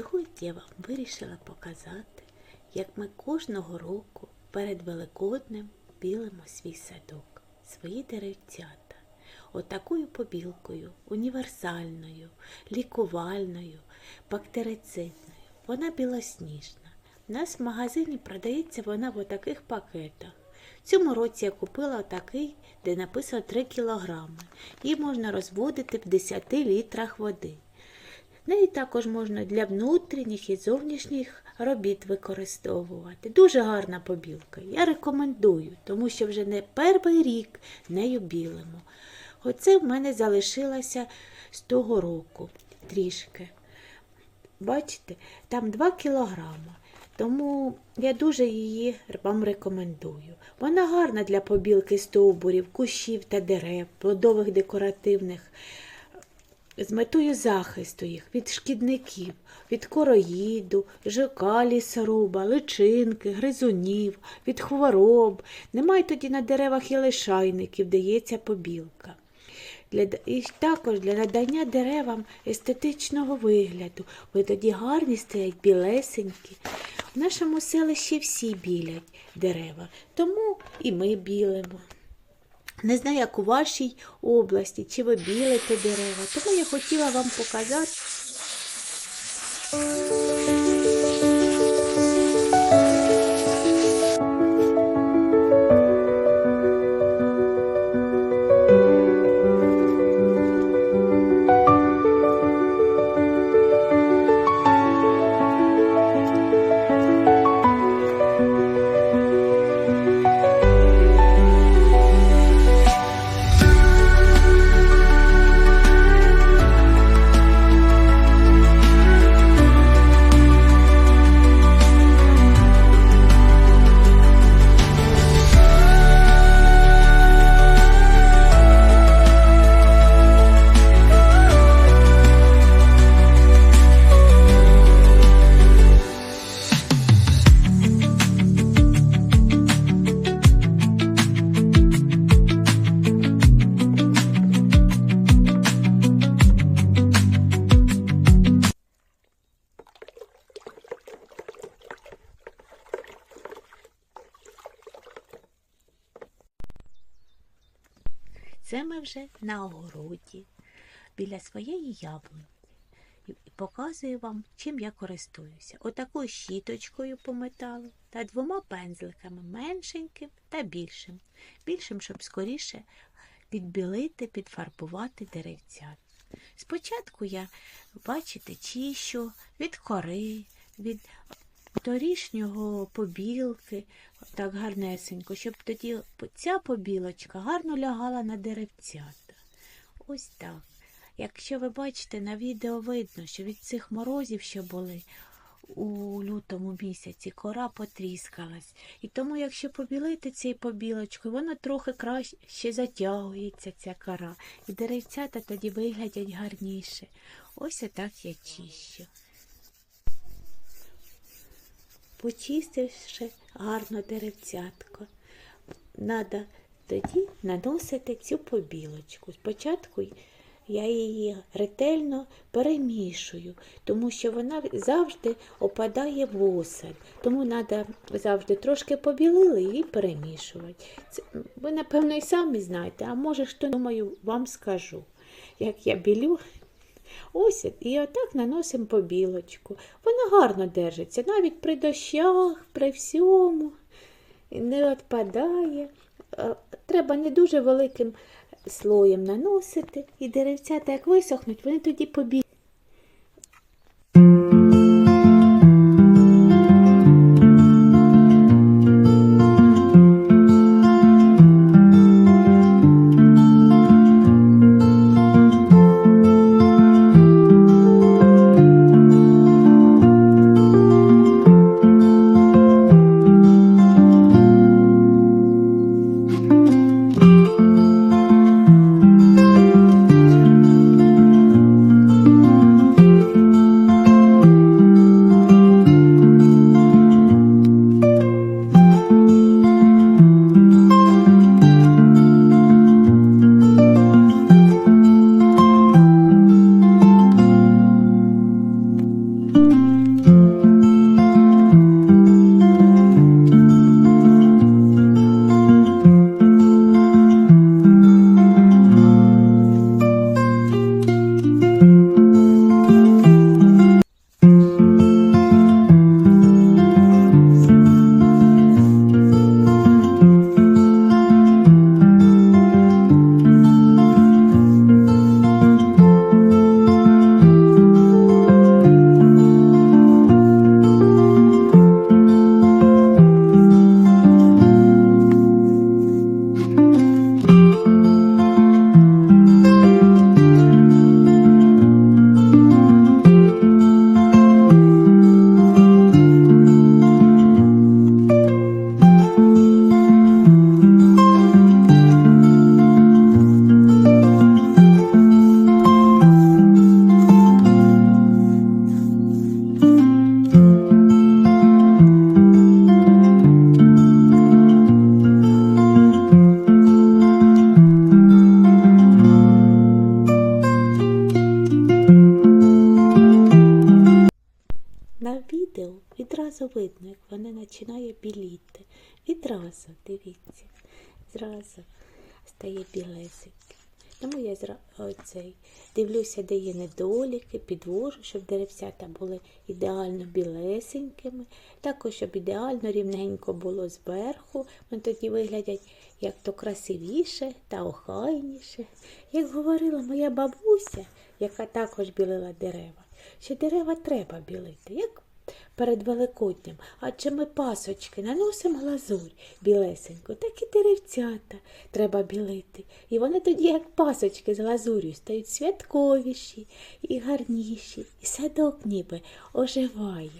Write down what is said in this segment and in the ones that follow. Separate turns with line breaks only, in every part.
Сьогодні я вам вирішила показати, як ми кожного року перед Великоднем білимо свій садок, свої деревцята. Отакою побілкою, універсальною, лікувальною, бактерицидною. Вона білосніжна. У нас в магазині продається вона в отаких пакетах. В цьому році я купила такий, де написано 3 кілограми. Її можна розводити в 10 літрах води. Неї також можна для внутрішніх і зовнішніх робіт використовувати. Дуже гарна побілка. Я рекомендую, тому що вже не перший рік нею білимо. Оце в мене залишилося з того року трішки. Бачите, там 2 кілограма. Тому я дуже її вам рекомендую. Вона гарна для побілки стовбурів, кущів та дерев, плодових декоративних з метою захисту їх від шкідників, від короїду, жука лісоруба, личинки, гризунів, від хвороб. Немає тоді на деревах і лишайників, дається побілка. Для, і також для надання деревам естетичного вигляду. Ви тоді гарні стоять білесенькі. В нашому селищі всі білять дерева, тому і ми білимо. Не знаю, як у вашій області, чи ви білите дерева, тому я хотіла вам показати. Вже на огороді біля своєї яблуні. І показую вам, чим я користуюся. Отакою щіточкою по металу та двома пензликами меншеньким та більшим. Більшим, щоб скоріше підбілити, підфарбувати деревця. Спочатку я, бачите, чищу від кори, від торішнього побілки, так гарнесенько, щоб тоді ця побілочка гарно лягала на деревцята. Ось так. Якщо ви бачите, на відео видно, що від цих морозів, що були у лютому місяці, кора потріскалась. І тому, якщо побілити цією побілочкою, воно трохи краще затягується, ця кора. І деревцята тоді виглядять гарніше. Ось отак я чищу. Почистивши гарно деревцятко, треба тоді наносити цю побілочку. Спочатку я її ретельно перемішую, тому що вона завжди опадає в осад. Тому треба завжди трошки побілили і перемішувати. Це, ви, напевно, і самі знаєте, а може, що, думаю, вам скажу, як я білю. Ось і отак наносимо побілочку. Вона гарно держиться, навіть при дощах, при всьому не відпадає. Е, Треба не дуже великим слоєм наносити, і деревцята, як висохнуть, вони тоді побігають. Тому я оцей, дивлюся, де є недоліки, підвожу, щоб деревцята були ідеально білесенькими, також, щоб ідеально рівненько було зверху. Вони тоді виглядять як то красивіше та охайніше. Як говорила моя бабуся, яка також білила дерева, що дерева треба білити, як перед Великоднем, адже ми пасочки наносимо глазурь білесеньку, так і деревцята треба білити. І вони тоді, як пасочки з глазур'ю, стають святковіші і гарніші, і садок ніби оживає,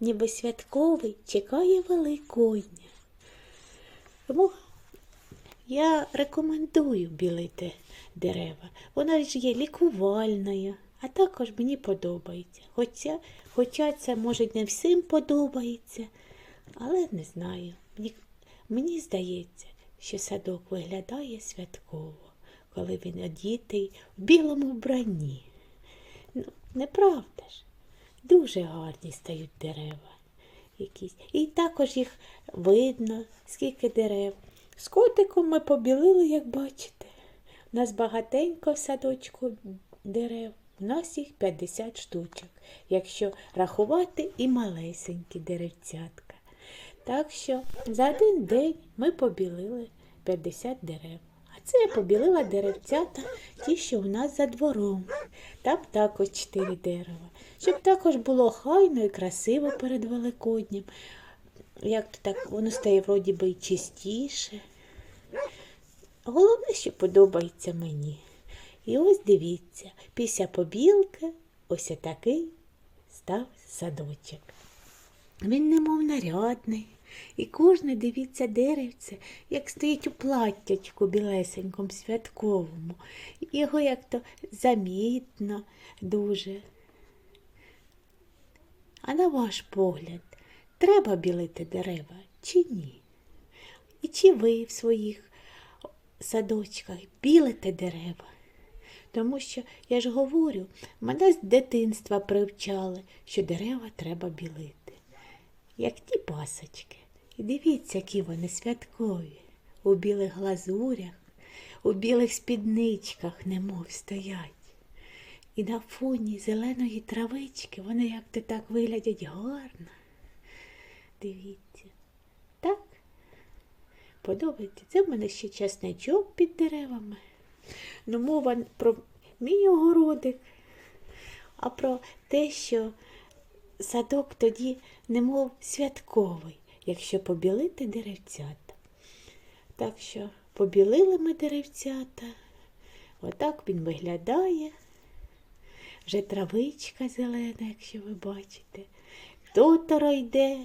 ніби святковий чекає Великодня. Тому я рекомендую білити дерева. Вона ж є лікувальною, а також мені подобається. Хоча, хоча це може не всім подобається, але не знаю. Мені, мені здається, що садок виглядає святково, коли він одітий в білому вбранні. Ну, неправда ж? Дуже гарні стають дерева якісь. І також їх видно, скільки дерев. З котиком ми побілили, як бачите. У нас багатенько в садочку дерев. У нас їх 50 штучок, якщо рахувати і малесенькі деревцятка. Так що за один день ми побілили 50 дерев. А це я побілила деревцята, ті, що у нас за двором. Там також 4 дерева. Щоб також було хайно і красиво перед Великоднім. Як то так воно стає вроді би і чистіше. Головне, що подобається мені. І ось дивіться, після побілки ось такий став садочок. Він немов нарядний. І кожне, дивіться, деревце, як стоїть у платтячку білесенькому, святковому. Його як то замітно дуже. А на ваш погляд, треба білити дерева чи ні? І чи ви в своїх садочках білите дерева? Тому що, я ж говорю, мене з дитинства привчали, що дерева треба білити, як ті пасочки. І дивіться, які вони святкові, у білих глазурях, у білих спідничках, немов стоять. І на фоні зеленої травички вони як то так виглядять гарно. Дивіться, так? Подобається. Це в мене ще часничок під деревами. Ну, мова про мій огородик, а про те, що садок тоді немов святковий, якщо побілити деревцята. Так що побілили ми деревцята, отак він виглядає. Вже травичка зелена, якщо ви бачите. Хто йде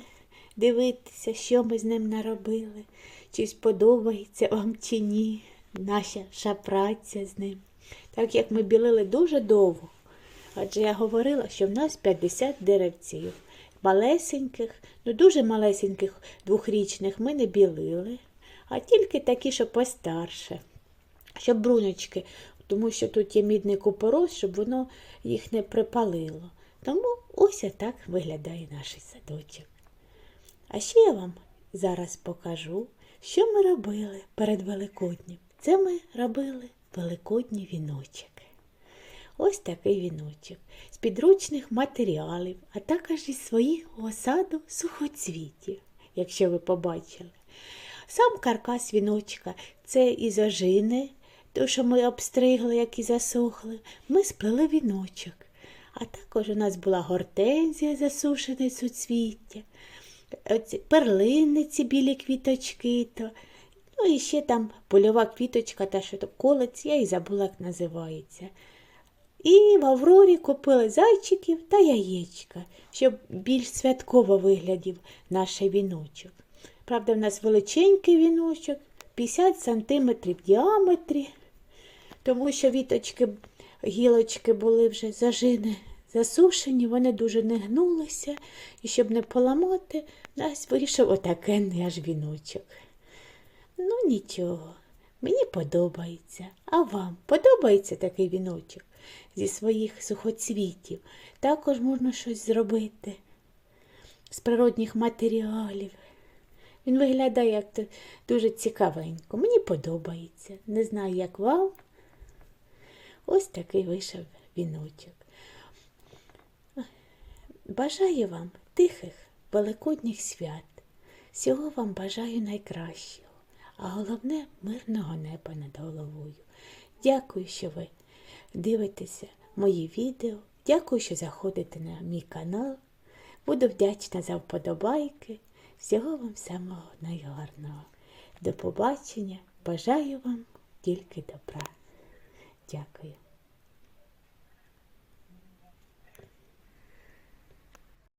дивитися, що ми з ним наробили, чи сподобається вам чи ні наша праця з ним. Так як ми білили дуже довго, адже я говорила, що в нас 50 деревців. Малесеньких, ну дуже малесеньких двохрічних ми не білили, а тільки такі, що постарше, щоб бруночки, тому що тут є мідний купорос, щоб воно їх не припалило. Тому ось так виглядає наш садочок. А ще я вам зараз покажу, що ми робили перед Великоднім. Це ми робили великодній віночок. Ось такий віночок з підручних матеріалів, а також із свого саду сухоцвітів, якщо ви побачили. Сам каркас віночка це із ожини, то, що ми обстригли, як і засохли, ми сплели віночок. А також у нас була гортензія засушене суцвіття, перлиниці білі квіточки. то Ну і ще там польова квіточка, та що то колець, я і забула, як називається. І в Аврорі купили зайчиків та яєчка, щоб більш святково виглядів наш віночок. Правда, в нас величенький віночок, 50 см в діаметрі, тому що віточки, гілочки були вже зажини засушені, вони дуже не гнулися, і щоб не поламати, нас вийшов отакенний аж віночок. Ну, нічого, мені подобається. А вам подобається такий віночок зі своїх сухоцвітів? Також можна щось зробити. з природних матеріалів. Він виглядає як дуже цікавенько. Мені подобається. Не знаю, як вам. Ось такий вийшов віночок. Бажаю вам тихих великодніх свят. Всього вам бажаю найкращого, а головне мирного неба над головою. Дякую, що ви дивитеся мої відео. Дякую, що заходите на мій канал. Буду вдячна за вподобайки. Всього вам самого найгарного. До побачення. Бажаю вам тільки добра. Дякую.